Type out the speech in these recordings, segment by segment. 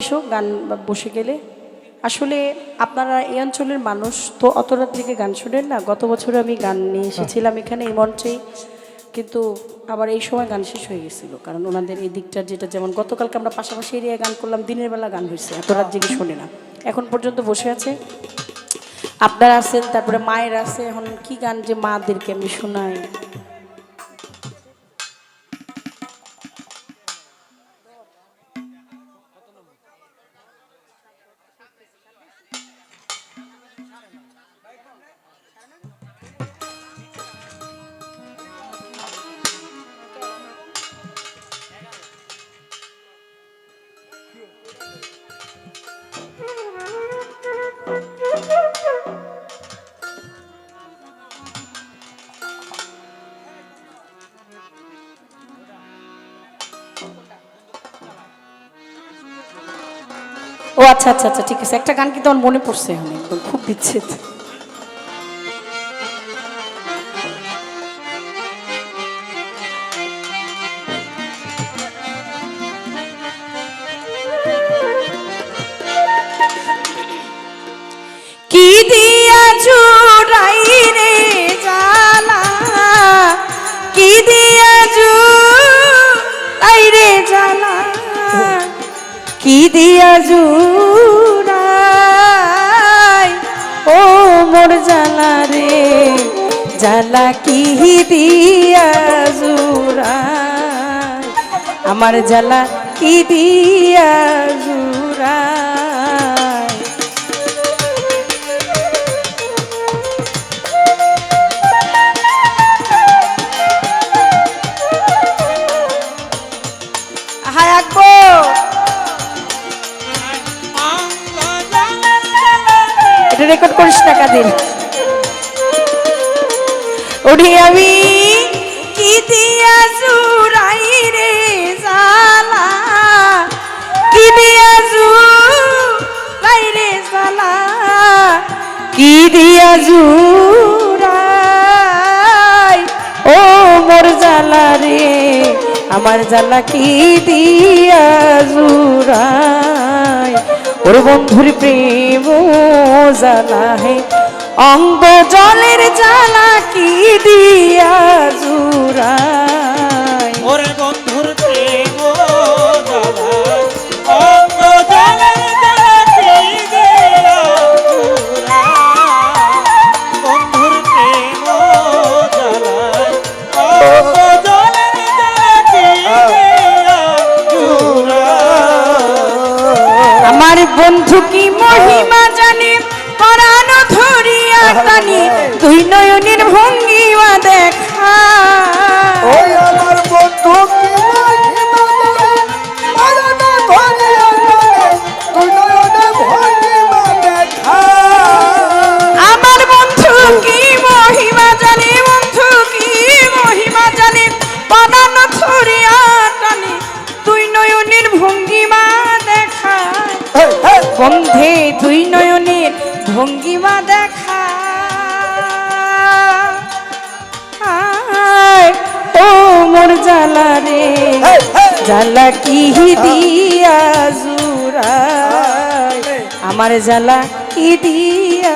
এসো গান বসে গেলে। আসলে আপনারা এই অঞ্চলের মানুষ তো অত রাত থেকে গান শোনেন না। গত বছর আমি গান নিয়ে এসেছিলাম এখানে এই মঞ্চেই কিন্তু আবার এই সময় গান শেষ হয়ে গেছিল। কারণ ওনাদের এই দিকটার যেটা যেমন গতকালকে আমরা পাশাপাশি এরিয়ায় গান করলাম দিনের বেলা গান হয়েছে। এত রাত জেগে শোনে না। এখন পর্যন্ত বসে আছে। আপনারা আছেন তারপরে মায়ের আছে। এখন কি গান যে মাদেরকে আমি শোনাই? ও আচ্ছা আচ্ছা আচ্ছা ঠিক আছে। একটা গান কিন্তু আমার মনে পড়ছে? আমি খুব বিচ্ছেদ। কি দিয়া কি দিয়া জুড়াই? ও মোর জালা রে জালা কি দিয়া জুড়াই? আমার জালা কি দিয়া জুড়াই? রেকর্ড করিস টাকা দিন ওঠে আমি কি দিয়া রে কি দিয়া রে কি দিয়া ও মোর জালা রে, আমার জালা কি দিয়া জুড়াই? ওর বন্ধুর প্রেম জানা হে। অঙ্গ জলের জ্বালা কি দিয়া বন্ধু কি মহিমা জানে? পরাণ ধরিয়া টানি। তুই নয়নের ভঙ্গিমা দেখা জালা রে। জালা কি দিয়া জুরা আমার জালা কি দিয়া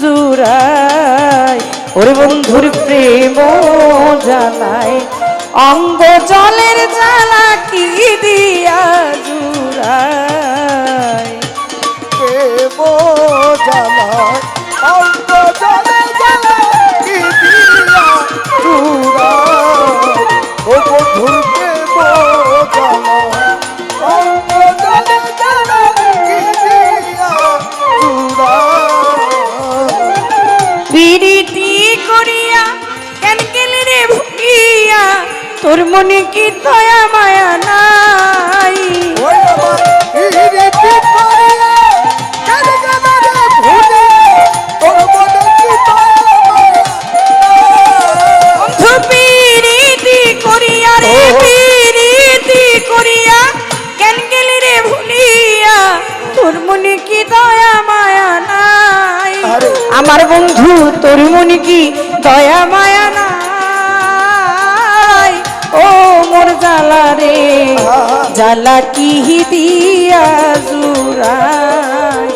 জুরাই ওরে বন্ধুর প্রেম জালায় অঙ্গ জলের তোর মনে কি দয়া মায়া নাই? আমার? বন্ধু তোর মনে কি দয়া মায়া জ্বালা কি দিয়া জুরাই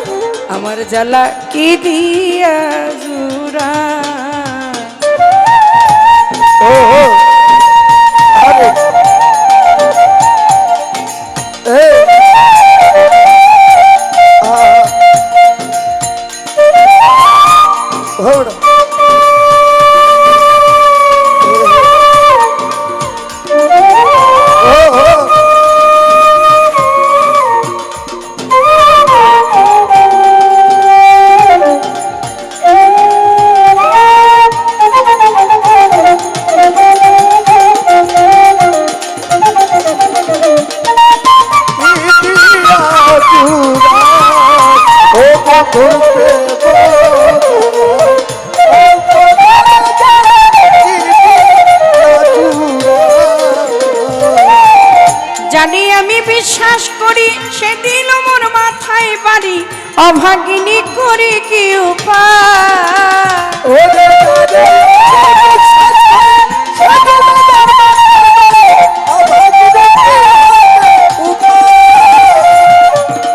আমার জ্বালা কি দিয়া জুরা ও আরে। এ। জানি আমি বিশ্বাস করি সেদিন মোর মাথায় বাড়ি অভাগিনী করি কি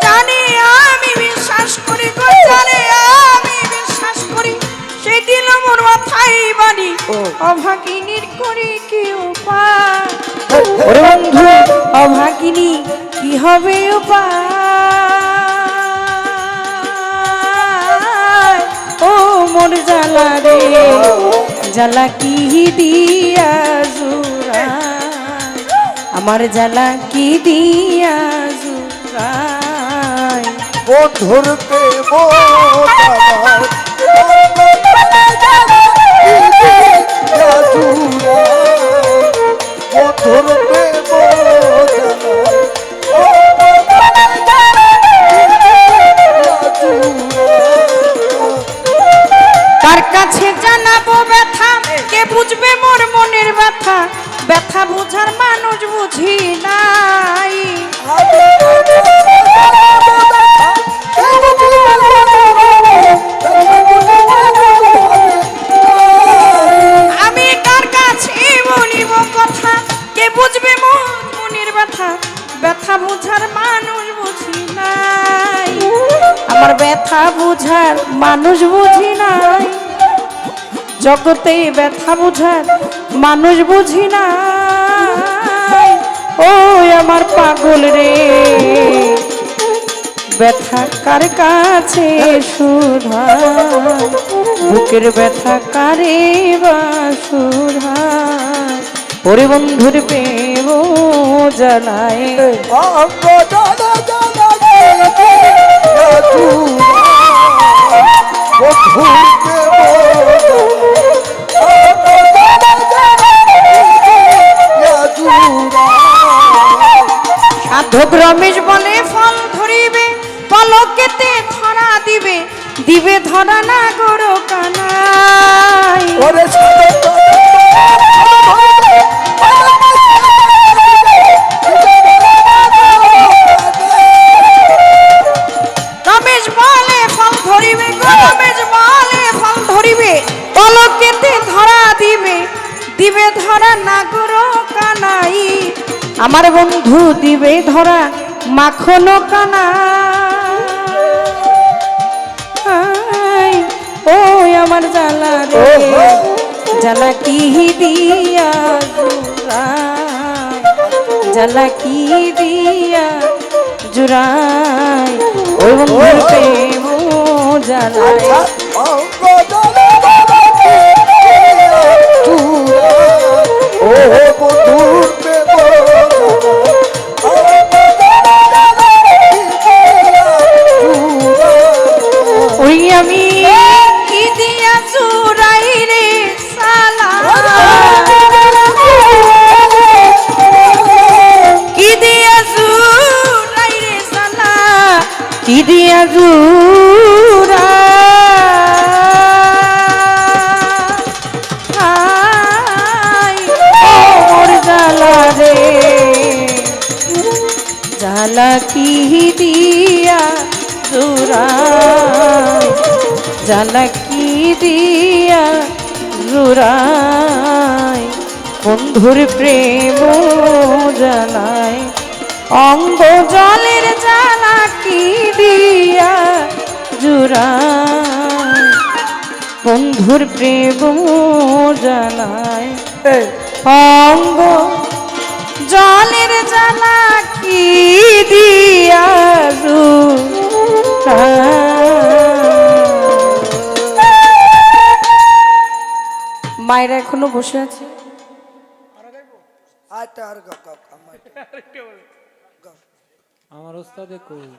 জানি আমি বিশ্বাস করি গো জানি আমি বিশ্বাস করি সেদিন মোর মাথায় বাড়ি। অভাগিনীর করি কি উপায় ওরে বন্ধু, অভাগিনী, কি হবে উপায়? ও মোর জ্বালা রে, জ্বালা কি দিয়া জুরা আমার জ্বালা কি দিয়া জুরাই বন্ধুর প্রেম বন্ধুর বুঝার মানুষ বুঝি নাই জগতে ব্যথা বুঝার মানুষ বুঝি নাই ওই আমার পাগল রে ব্যথা কার কাছে সুধা বুকের ব্যথা কারে বা সুধা ওরে বন্ধুর প্রেম জানায় সাধক রমেশ বলে ফল ধরিবে পলকেতে ধরা দিবে দিবে ধরা না গরো কানাই ধরিবে ফল ধরিবে পলকেতে ধরা দিবে দিবে ধরা না গরো কানাই। আমার বন্ধু দিবে ধরা মাখনো কানাই। ওই আমার জ্বালা রে। জ্বালা কি দিয়া জ্বালা কি দিয়া ওই বন্ধুর প্রেম জ্বালায় ও রে। কি দিয়া জুড়াই জ্বালা কি দিয়া জুড়াই বন্ধুর প্রেম জানাই অঙ্গ জলের জ্বালা কি দিয়া জুড়া? বন্ধুর প্রেম জানায়। অঙ্গ জলের জ্বালা কি দিয়া মায়েরা এখনও বসে আছে? আটা আর গাও গাও আমার আমার ওস্তাদে কই?